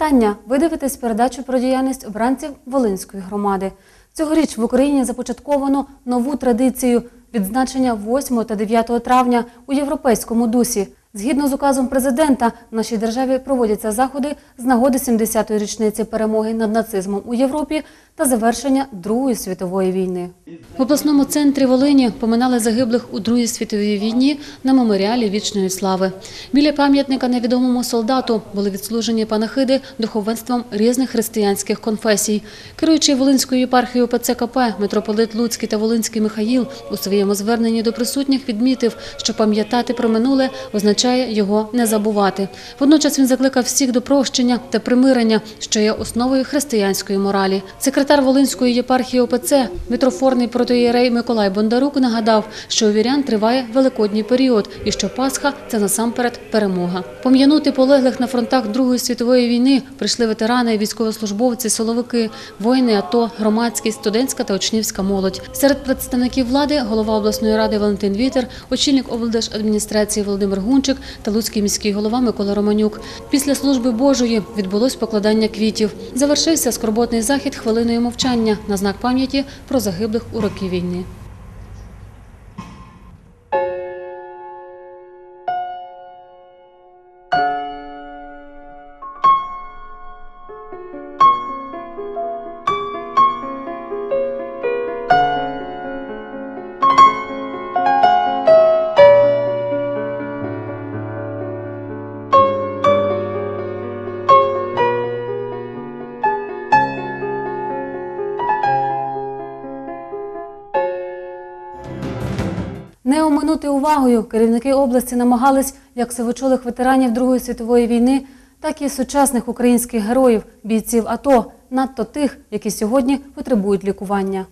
вітання! Ви дивитесь передачу про діяльність обранців Волинської громади. Цьогоріч в Україні започатковано нову традицію відзначення 8 та 9 травня у європейському дусі. Згідно з указом президента, в нашій державі проводяться заходи з нагоди 70-ї річниці перемоги над нацизмом у Європі та завершення Другої світової війни. В обласному центрі Волині поминали загиблих у Другій світовій війні на меморіалі вічної слави. Біля пам'ятника невідомому солдату були відслужені панахиди духовенством різних християнських конфесій. Керуючий Волинською єпархією ПЦКП митрополит Луцький та Волинський Михаїл у своєму зверненні до присутніх відмітив, що пам'ятати про минуле означає його не забувати. Водночас він закликав всіх до прощення та примирення, що є основою християнської моралі. Секретар Волинської єпархії ОПЦ, митрофорний протоєрей Миколай Бондарук нагадав, що у вірян триває великодній період і що Пасха це насамперед перемога. Пом'янути полеглих на фронтах Другої світової війни прийшли ветерани, військовослужбовці, силовики, воїни АТО, громадськість, студентська та учнівська молодь. Серед представників влади голова обласної ради Валентин Вітер, очільник облдержадміністрації Володимир Гунчик та Луцький міський голова Микола Романюк. Після служби Божої відбулось покладання квітів. Завершився скорботний захід хвилиною мовчання на знак пам'яті про загиблих у роки війни. Увагою керівники області намагались як сивочолих ветеранів Другої світової війни, так і сучасних українських героїв, бійців АТО, надто тих, які сьогодні потребують лікування.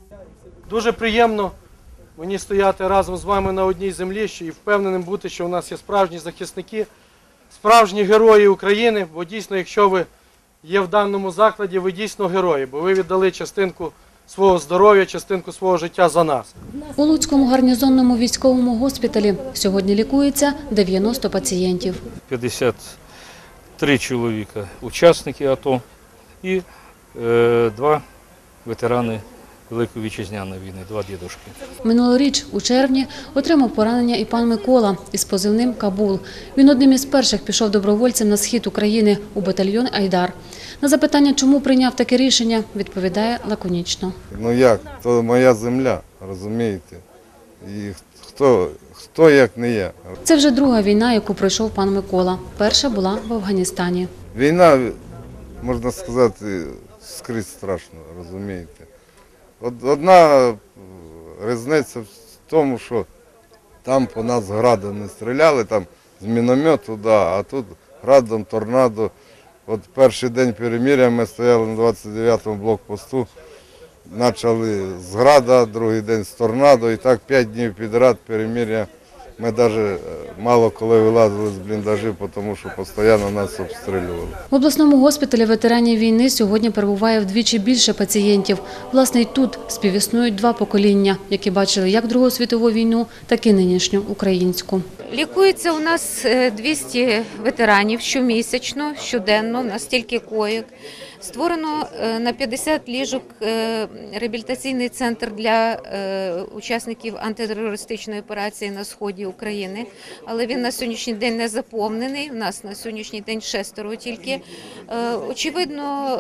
Дуже приємно мені стояти разом з вами на одній землі і впевненим бути, що у нас є справжні захисники, справжні герої України. Бо дійсно, якщо ви є в даному закладі, ви дійсно герої, бо ви віддали частинку свого здоров'я, частинку свого життя за нас. У Луцькому гарнізонному військовому госпіталі сьогодні лікується 90 пацієнтів. 53 чоловіка, учасники АТО і е, два ветерани Великої вітчизняної війни, два дідушки. Минулоріч у червні отримав поранення і пан Микола із позивним Кабул. Він одним із перших пішов добровольцем на схід України у батальйон Айдар. На запитання, чому прийняв таке рішення, відповідає лаконічно. Ну як, то моя земля, розумієте? І хто, хто як не я. Це вже друга війна, яку пройшов пан Микола. Перша була в Афганістані. Війна, можна сказати, скрізь страшно, розумієте? Одна різниця в тому, що там по нас градом не стріляли, там з міномету, да, а тут градом, торнадо. От перший день переміря ми стояли на 29-му блокпосту, почали з града, другий день з торнадо, і так п'ять днів підряд переміря. Ми навіть мало коли вилазили з бліндажів, тому що постійно нас обстрілювали. В обласному госпіталі ветеранів війни сьогодні перебуває вдвічі більше пацієнтів. Власне, й тут співіснують два покоління, які бачили як Другу світову війну, так і нинішню українську. Лікується у нас е, 200 ветеранів щомісячно, щоденно, у нас стільки коїк. Створено е, на 50 ліжок е, реабілітаційний центр для е, учасників антитерористичної операції на сході України, але він на сьогоднішній день не заповнений. У нас на сьогоднішній день шестеро тільки. Очевидно,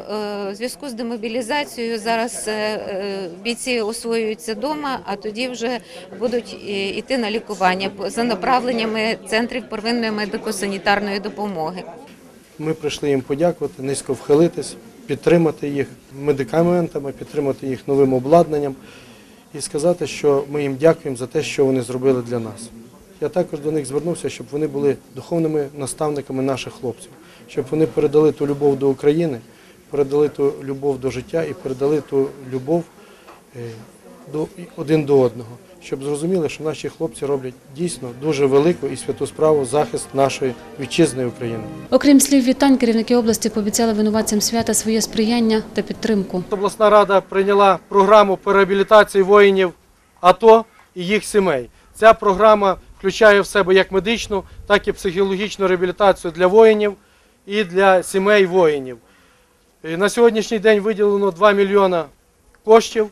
в зв'язку з демобілізацією зараз бійці освоюються вдома, а тоді вже будуть йти на лікування за направленнями центрів первинної медико-санітарної допомоги. Ми прийшли їм подякувати, низько вхилитись, підтримати їх медикаментами, підтримати їх новим обладнанням і сказати, що ми їм дякуємо за те, що вони зробили для нас. Я також до них звернувся, щоб вони були духовними наставниками наших хлопців, щоб вони передали ту любов до України, передали ту любов до життя і передали ту любов е, один до одного, щоб зрозуміли, що наші хлопці роблять дійсно дуже велику і святу справу захист нашої вітчизни України. Окрім слів вітань, керівники області пообіцяли винуватцям свята своє сприяння та підтримку. Обласна рада прийняла програму по реабілітації воїнів АТО і їх сімей. Ця програма включає в себе як медичну, так і психологічну реабілітацію для воїнів і для сімей воїнів. На сьогоднішній день виділено 2 мільйона коштів,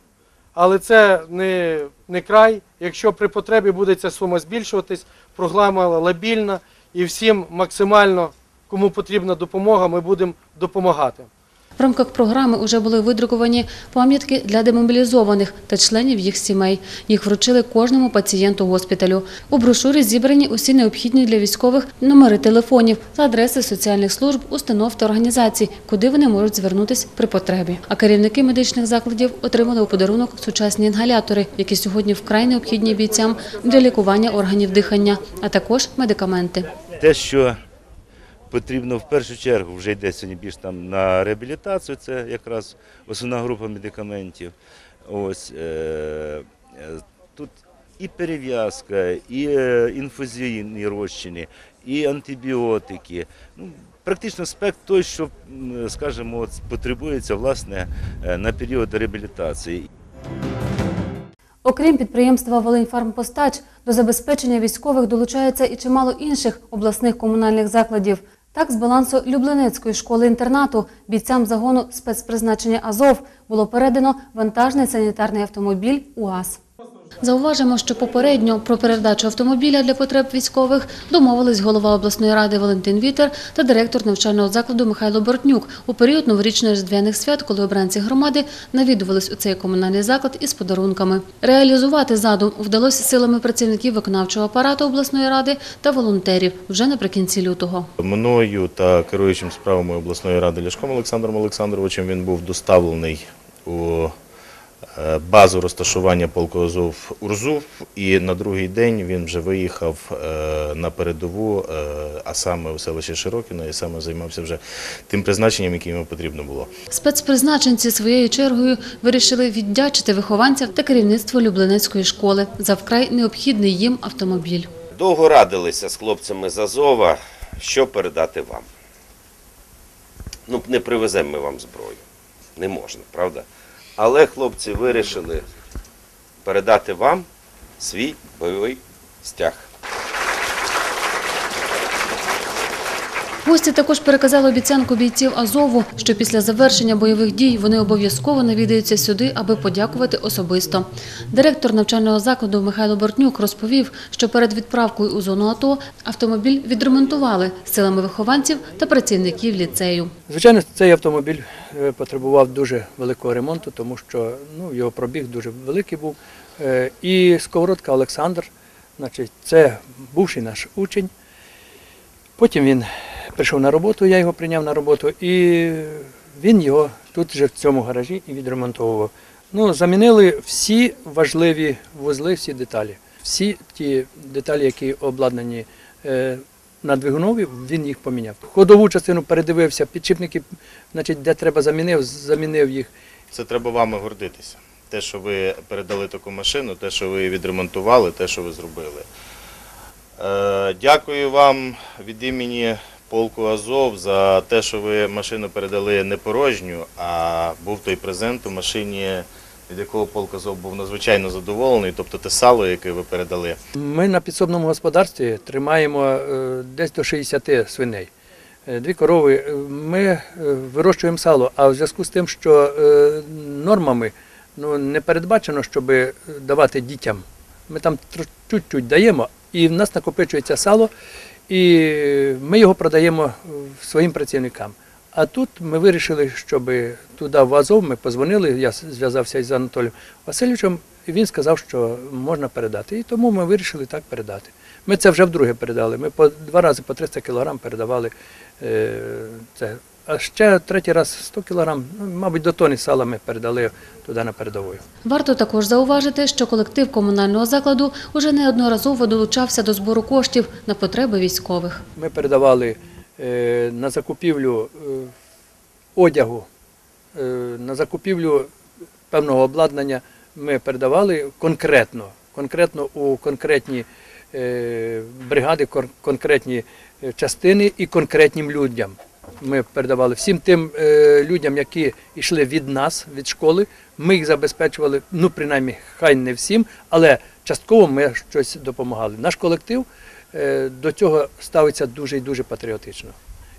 але це не, не край. Якщо при потребі буде ця сума збільшуватись, програма лабільна і всім максимально, кому потрібна допомога, ми будемо допомагати. В рамках програми вже були видруковані пам'ятки для демобілізованих та членів їх сімей. Їх вручили кожному пацієнту госпіталю. У брошурі зібрані усі необхідні для військових номери телефонів та адреси соціальних служб, установ та організацій, куди вони можуть звернутися при потребі. А керівники медичних закладів отримали у подарунок сучасні інгалятори, які сьогодні вкрай необхідні бійцям для лікування органів дихання, а також медикаменти. те, що потрібно в першу чергу, вже йде сьогодні більш там на реабілітацію, це якраз основна група медикаментів. Ось, е, е, тут і перев'язка, і е, інфузійні розчини, і антибіотики. Ну, практично спектр той, що, скажімо, от потребується власне е, на період реабілітації. Окрім підприємства «Волиньфармпостач», до забезпечення військових долучається і чимало інших обласних комунальних закладів. Так, з балансу Люблинецької школи-інтернату бійцям загону спецпризначення «Азов» було передано вантажний санітарний автомобіль УАЗ. Зауважимо, що попередньо про передачу автомобіля для потреб військових домовились голова обласної ради Валентин Вітер та директор навчального закладу Михайло Бортнюк у період новорічних різдвяних свят, коли обранці громади навідувались у цей комунальний заклад із подарунками. Реалізувати задум вдалося силами працівників виконавчого апарату обласної ради та волонтерів вже наприкінці лютого. Мною та керуючим справами обласної ради Ляшком Олександром Олександровичем він був доставлений у базу розташування полку Азов Урзув, і на другий день він вже виїхав е, на передову, е, а саме у селище Широкіно, і саме займався вже тим призначенням, яке йому потрібно було. Спецпризначенці своєю чергою вирішили віддячити вихованцям та керівництву Люблинецької школи за вкрай необхідний їм автомобіль. Довго радилися з хлопцями з Азова, що передати вам. Ну, не привеземо ми вам зброю. Не можна, правда? Але хлопці вирішили передати вам свій бойовий стяг. Гості також переказали обіцянку бійців Азову, що після завершення бойових дій вони обов'язково навідаються сюди, аби подякувати особисто. Директор навчального закладу Михайло Бортнюк розповів, що перед відправкою у зону АТО автомобіль відремонтували силами вихованців та працівників ліцею. Звичайно, цей автомобіль е, потребував дуже великого ремонту, тому що ну, його пробіг дуже великий був. Е, І Сковородка Олександр, значить, це бувший наш учень. Потім він прийшов на роботу, я його прийняв на роботу, і він його тут же в цьому гаражі і відремонтовував. Ну, замінили всі важливі вузли, всі деталі. Всі ті деталі, які обладнані е, на двигунові, він їх поміняв. Ходову частину передивився, підшипники, значить, де треба замінив, замінив їх. Це треба вами гордитися. Те, що ви передали таку машину, те, що ви відремонтували, те, що ви зробили. Е, Дякую вам від імені полку Азов за те, що ви машину передали не порожню, а був той презент у машині, від якого полк Азов був надзвичайно задоволений, тобто те сало, яке ви передали. Ми на підсобному господарстві тримаємо е, десь до 60 свиней. Е, Дві корови. Е, Ми вирощуємо сало, а в зв'язку з тим, що нормами ну, не передбачено, щоб давати дітям. Ми там чуть-чуть даємо, і в нас накопичується сало, і ми його продаємо е, своїм працівникам. А тут ми вирішили, щоб туди в Азов ми позвонили, я зв'язався із Анатолієм Васильовичем, і він сказав, що можна передати. І тому ми вирішили так передати. Ми це вже вдруге передали. Ми по два рази по 300 кілограм передавали е, це. А ще третій раз 100 кілограм, ну, мабуть, до тони сала ми передали туди на передовою. Варто також зауважити, що колектив комунального закладу уже неодноразово долучався до збору коштів на потреби військових. Ми передавали е, на закупівлю е, одягу, е, на закупівлю певного обладнання. Ми передавали конкретно, конкретно у конкретні бригади, конкретні частини і конкретним людям. Ми передавали всім тим е, людям, які йшли від нас, від школи. Ми їх забезпечували, ну принаймні, хай не всім, але частково ми щось допомагали. Наш колектив е, до цього ставиться дуже і дуже патріотично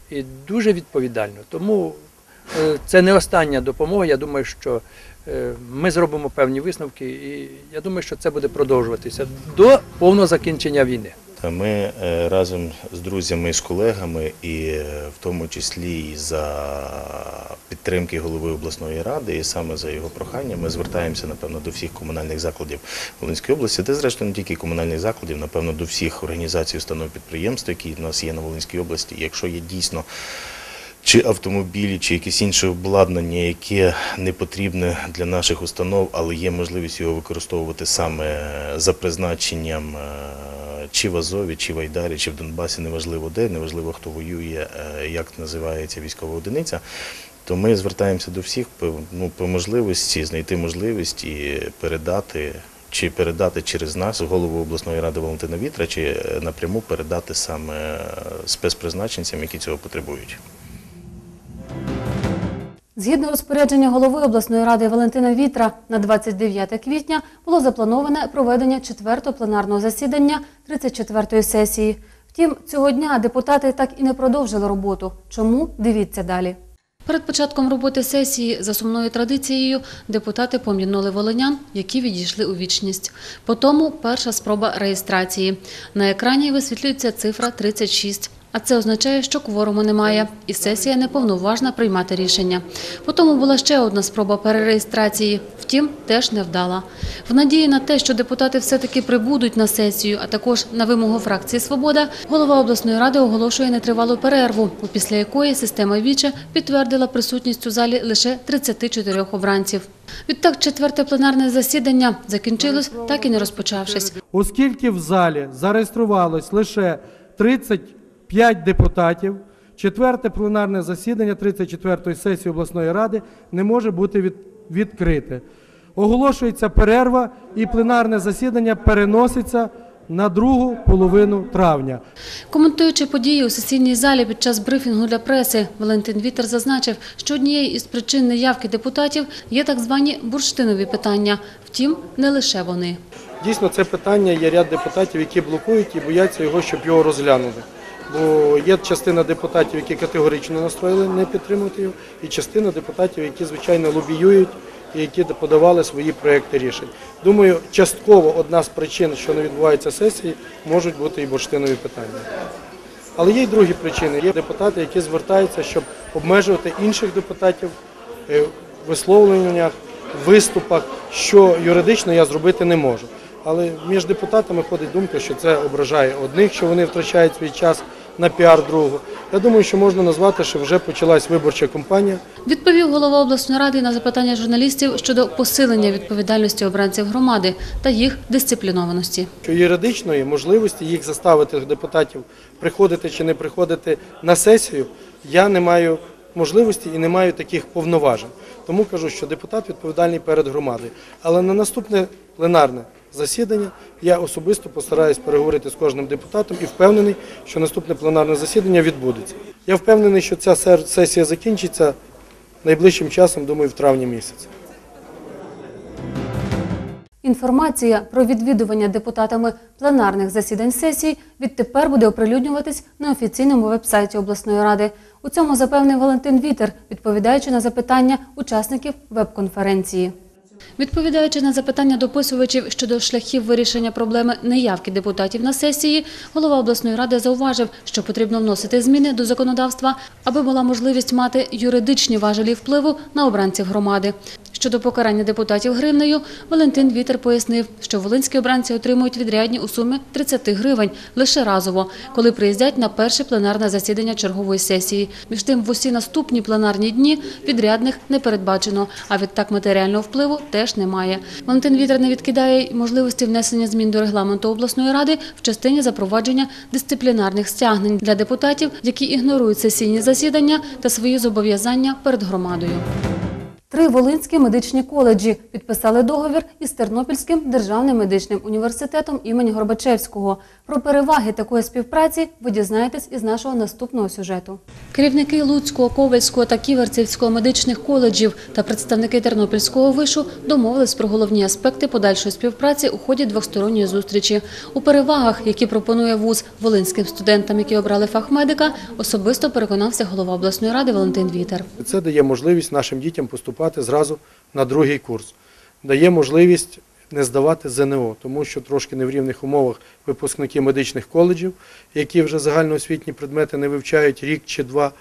і дуже відповідально. Тому е, це не остання допомога. Я думаю, що е, ми зробимо певні висновки, і я думаю, що це буде продовжуватися до повного закінчення війни. Ми е, разом з друзями і з колегами, і е, в тому числі і за підтримки голови обласної ради, і саме за його прохання, ми звертаємося напевно до всіх комунальних закладів Волинської області, де зрештою не тільки комунальних закладів, напевно, до всіх організацій, установ підприємств, які в нас є на Волинській області. Якщо є дійсно чи автомобілі, чи якесь інше обладнання, яке не потрібне для наших установ, але є можливість його використовувати саме за призначенням е, чи в Азові, чи в Айдарі, чи в Донбасі, неважливо де, неважливо хто воює, е, як називається військова одиниця. То ми звертаємося до всіх ну, по можливості знайти можливість і передати. Чи передати через нас голову обласної ради Валентина Вітра, чи е, напряму передати саме е, спецпризначенцям, які цього потребують. Згідно розпорядження голови обласної ради Валентина Вітра, на 29 квітня було заплановане проведення четвертого пленарного засідання 34-ї сесії. Втім, цього дня депутати так і не продовжили роботу. Чому? Дивіться далі. Перед початком роботи сесії за сумною традицією депутати пом'янули волинян, які відійшли у вічність. По тому перша спроба реєстрації. На екрані висвітлюється цифра 36. А це означає, що кворуму немає, і сесія неповноважна приймати рішення. Потім була ще одна спроба перереєстрації, втім, теж не вдала. В надії на те, що депутати все-таки прибудуть на сесію, а також на вимогу фракції Свобода, голова обласної ради оголошує нетривалу перерву, після якої система Віче підтвердила присутність у залі лише 34 обранців. Відтак, четверте пленарне засідання закінчилось, так і не розпочавшись. Оскільки в залі зареєструвалось лише 35 депутатів, четверте пленарне засідання 34-ї сесії обласної ради не може бути від, відкрите. Оголошується перерва і пленарне засідання переноситься на другу половину травня. Коментуючи події у сесійній залі під час брифінгу для преси, Валентин Вітер зазначив, що однією із причин неявки депутатів є так звані бурштинові питання. Втім, не лише вони. Дійсно, це питання є ряд депутатів, які блокують і бояться його, щоб його розглянули. Бо є частина депутатів, які категорично настроїли не підтримувати його, і частина депутатів, які звичайно лобіюють і які подавали свої проекти рішень. Думаю, частково одна з причин, що не відбуваються сесії, можуть бути і бурштинові питання. Але є й другі причини. Є депутати, які звертаються, щоб обмежувати інших депутатів е, в висловленнях, виступах, що юридично я зробити не можу. Але між депутатами ходить думка, що це ображає одних, що вони втрачають свій час на піар другого. Я думаю, що можна назвати, що вже почалась виборча кампанія. Відповів голова обласної ради на запитання журналістів щодо посилення відповідальності обранців громади та їх дисциплінованості. що юридичної можливості їх заставити депутатів приходити чи не приходити на сесію, я не маю можливості і не маю таких повноважень. Тому кажу, що депутат відповідальний перед громадою. Але на наступне пленарне засідання я особисто постараюсь переговорити з кожним депутатом і впевнений, що наступне пленарне засідання відбудеться. Я впевнений, що ця сесія закінчиться найближчим часом, думаю, в травні місяці. Інформація про відвідування депутатами пленарних засідань сесій відтепер буде оприлюднюватись на офіційному вебсайті обласної ради. У цьому запевнив Валентин Вітер, відповідаючи на запитання учасників веб-конференції. Відповідаючи на запитання дописувачів щодо шляхів вирішення проблеми неявки депутатів на сесії, голова обласної ради зауважив, що потрібно вносити зміни до законодавства, аби була можливість мати юридичні важелі впливу на обранців громади. Щодо покарання депутатів гривнею, Валентин Вітер пояснив, що волинські обранці отримують відрядні у сумі 30 гривень лише разово, коли приїздять на перше пленарне засідання чергової сесії. Між тим, в усі наступні пленарні дні відрядних не передбачено, а відтак матеріального впливу теж немає. Валентин Вітер не відкидає можливості внесення змін до регламенту обласної ради в частині запровадження дисциплінарних стягнень для депутатів, які ігнорують сесійні засідання та свої зобов'язання перед громадою. Три волинські медичні коледжі підписали договір із Тернопільським державним медичним університетом імені Горбачевського. Про переваги такої співпраці ви дізнаєтесь із нашого наступного сюжету. Керівники Луцького, Ковальського та Ківерцівського медичних коледжів та представники Тернопільського вишу домовились про головні аспекти подальшої співпраці у ході двосторонньої зустрічі. У перевагах, які пропонує вуз волинським студентам, які обрали фах медика, особисто переконався голова обласної ради Валентин Вітер. Це дає можливість нашим дітям поступати зразу на другий курс. Дає можливість не здавати ЗНО, тому що трошки не в рівних умовах випускники медичних коледжів, які вже загальноосвітні предмети не вивчають рік чи два,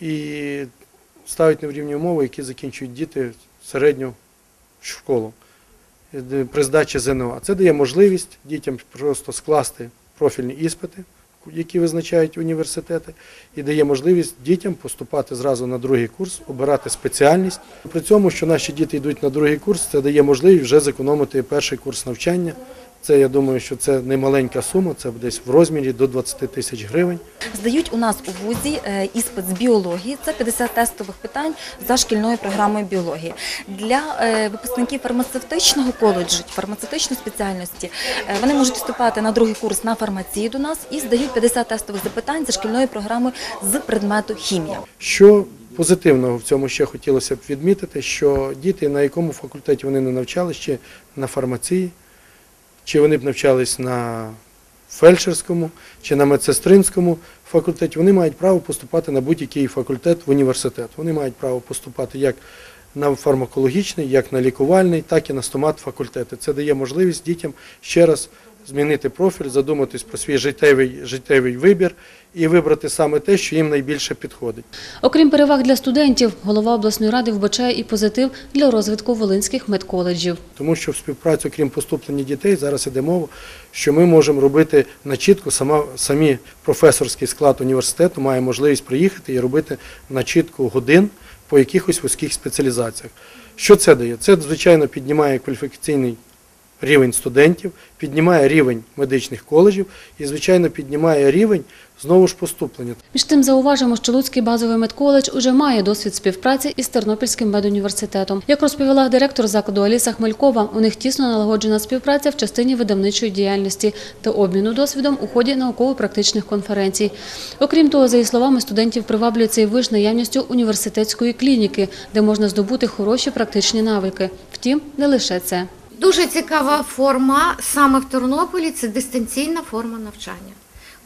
і ставить не в рівні умови, які закінчують діти середню школу е, при здачі ЗНО. А це дає можливість дітям просто скласти профільні іспити, які визначають університети, і дає можливість дітям поступати зразу на другий курс, обирати спеціальність. При цьому, що наші діти йдуть на другий курс, це дає можливість вже зекономити перший курс навчання. Це я думаю, що це не маленька сума, це десь в розмірі до 20 тисяч гривень. Здають у нас у вузі е, іспит з біології. Це 50 тестових питань за шкільною програмою біології. Для е, випускників фармацевтичного коледжу, фармацевтичної спеціальності, е, вони можуть вступати на другий курс на фармацію до нас і здають 50 тестових запитань за шкільною програмою з предмету хімія. Що позитивного в цьому ще хотілося б відмітити, що діти, на якому факультеті вони не навчалися, чи на фармації, чи вони б навчались на фельдшерському, чи на медсестринському факультеті, вони мають право поступати на будь-який факультет в університет. Вони мають право поступати як на фармакологічний, як на лікувальний, так і на стомат факультети. Це дає можливість дітям ще раз змінити профіль, задуматись про свій життєвий, життєвий вибір і вибрати саме те, що їм найбільше підходить. Окрім переваг для студентів, голова обласної ради вбачає і позитив для розвитку волинських медколеджів. Тому що в співпрацю, крім поступлення дітей, зараз іде мова, що ми можемо робити начітку, сама, самі професорський склад університету має можливість приїхати і робити начітку годин по якихось вузьких спеціалізаціях. Що це дає? Це, звичайно, піднімає кваліфікаційний рівень студентів, піднімає рівень медичних коледжів і, звичайно, піднімає рівень знову ж поступлення. Між тим зауважимо, що Луцький базовий медколедж уже має досвід співпраці із Тернопільським медуніверситетом. Як розповіла директор закладу Аліса Хмелькова, у них тісно налагоджена співпраця в частині видавничої діяльності та обміну досвідом у ході науково-практичних конференцій. Окрім того, за її словами, студентів приваблює цей виш наявністю університетської клініки, де можна здобути хороші практичні навики. Втім, не лише це. Дуже цікава форма саме в Тернополі це дистанційна форма навчання.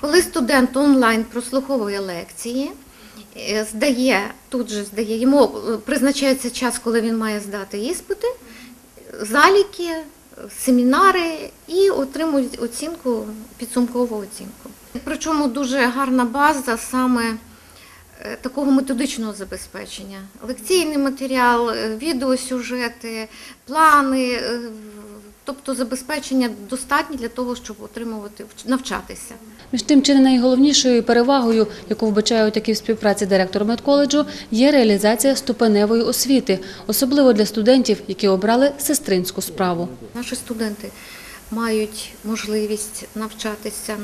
Коли студент онлайн прослуховує лекції, е, здає, тут же здає, йому е, призначається час, коли він має здати іспити, заліки, семінари і отримують оцінку, підсумкову оцінку. Причому дуже гарна база саме такого методичного забезпечення. Лекційний матеріал, е, відеосюжети, плани, е, тобто забезпечення достатні для того, щоб отримувати, навчатися. Між тим, чи не найголовнішою перевагою, яку вбачає у такій співпраці директор медколеджу, є реалізація ступеневої освіти, особливо для студентів, які обрали сестринську справу. Наші студенти мають можливість навчатися,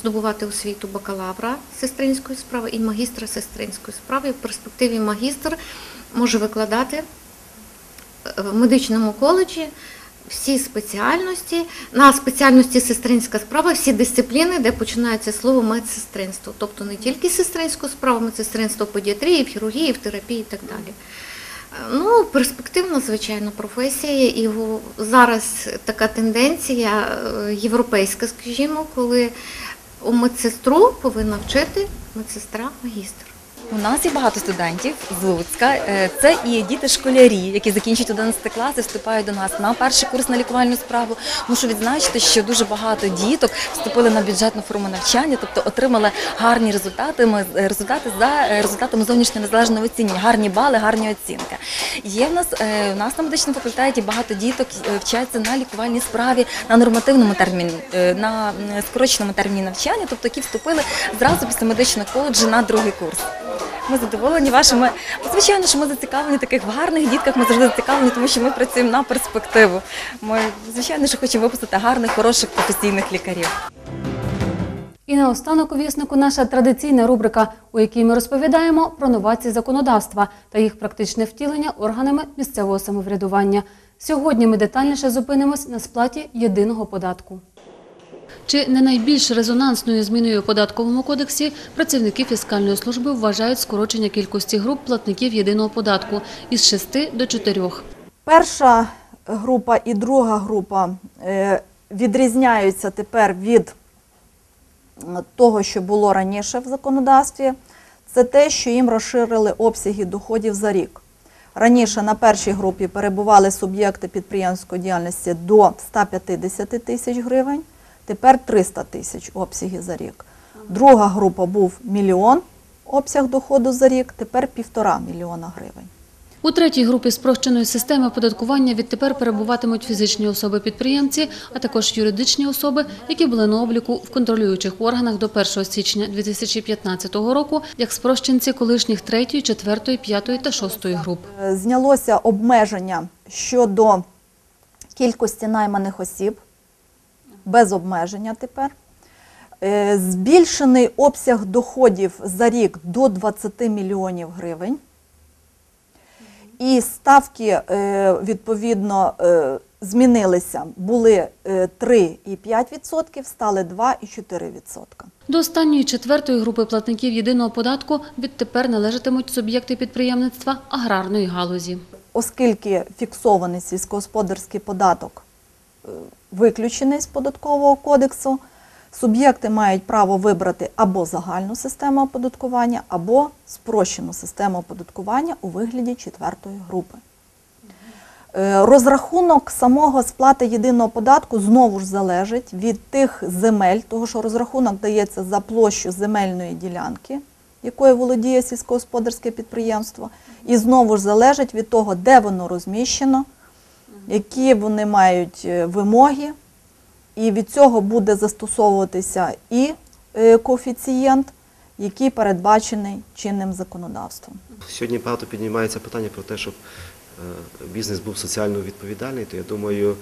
здобувати освіту бакалавра сестринської справи і магістра сестринської справи. В перспективі магістр може викладати е, в медичному коледжі всі спеціальності. На спеціальності сестринська справа, всі дисципліни, де починається слово медсестринство. Тобто не тільки сестринську справу, медсестринство в педіатрії, в хірургії, в терапії і так далі. Ну, перспективна, звичайно, професія, і зараз така тенденція е, європейська, скажімо, коли у медсестру повинна вчити медсестра магістр. У нас є багато студентів з Луцька. Е, Це і діти-школярі, які закінчують 11 клас і вступають до нас на перший курс на лікувальну справу. Мушу відзначити, що дуже багато діток вступили на бюджетну форму навчання, тобто отримали гарні результати. Е, результати за е, результатами зовнішнього незалежного оцінювання, гарні бали, гарні оцінки. Є в нас у нас на медичному факультеті багато діток вчаться на лікувальній справі на нормативному терміні, на скороченому терміні навчання, тобто які вступили зразу після медичного коледжу на другий курс. Ми задоволені вашими. Звичайно, що ми зацікавлені таких гарних дітках. Ми завжди зацікавлені, тому що ми працюємо на перспективу. Ми звичайно, що хочемо випустити гарних, хороших професійних лікарів. І наостанок у віснику наша традиційна рубрика, у якій ми розповідаємо про новації законодавства та їх практичне втілення органами місцевого самоврядування. Сьогодні ми детальніше зупинимось на сплаті єдиного податку. Чи не найбільш резонансною зміною у податковому кодексі працівники фіскальної служби вважають скорочення кількості груп платників єдиного податку із 6 до 4. Перша група і друга група е, відрізняються тепер від того, що було раніше в законодавстві. Це те, що їм розширили обсяги доходів за рік. Раніше на першій групі перебували суб'єкти підприємської діяльності до 150 тисяч гривень, тепер 300 тисяч обсяги за рік. Друга група був мільйон обсяг доходу за рік, тепер півтора мільйона гривень. У третій групі спрощеної системи оподаткування відтепер перебуватимуть фізичні особи-підприємці, а також юридичні особи, які були на обліку в контролюючих органах до 1 січня 2015 року, як спрощенці колишніх 3, 4, 5 та 6 груп. Е, Знялося обмеження щодо кількості найманих осіб, без обмеження тепер. Е, Збільшений обсяг доходів за рік до 20 мільйонів гривень. І ставки, е, відповідно, е, змінилися. Були е, 3,5%, стали 2,4%. До останньої четвертої групи платників єдиного податку відтепер належатимуть суб'єкти підприємництва аграрної галузі. оскільки фіксований сільськогосподарський податок виключений з податкового кодексу, суб'єкти мають право вибрати або загальну систему оподаткування, або спрощену систему оподаткування у вигляді четвертої групи. Е, Розрахунок самого сплати єдиного податку знову ж залежить від тих земель, того що розрахунок дається за площу земельної ділянки, якою володіє сільськогосподарське підприємство, і знову ж залежить від того, де воно розміщено, які вони мають е, вимоги, і від цього буде застосовуватися і е, коефіцієнт, який передбачений чинним законодавством. Сьогодні багато піднімається питання про те, щоб е, бізнес був соціально відповідальний, то я думаю,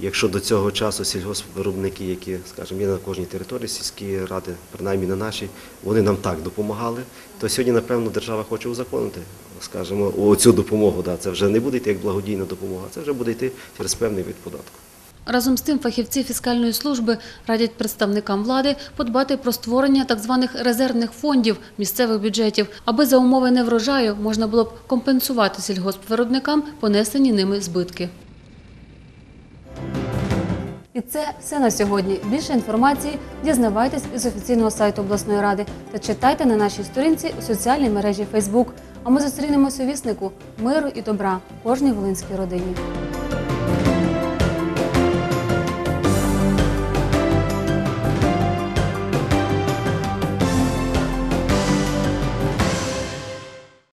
якщо до цього часу сільгоспвиробники, які, скажімо, є на кожній території, сільські ради, принаймні на нашій, вони нам так допомагали, то сьогодні, напевно, держава хоче узаконити, скажімо, цю допомогу. Да. Це вже не буде йти як благодійна допомога, це вже буде йти через певний вид податку. Разом з тим, фахівці фіскальної служби радять представникам влади подбати про створення так званих резервних фондів місцевих бюджетів, аби за умови неврожаю можна було б компенсувати сільгоспвиробникам понесені ними збитки. І це все на сьогодні. Більше інформації дізнавайтесь із офіційного сайту обласної ради та читайте на нашій сторінці у соціальній мережі Facebook. А ми зустрінемося у віснику миру і добра кожній волинській родині.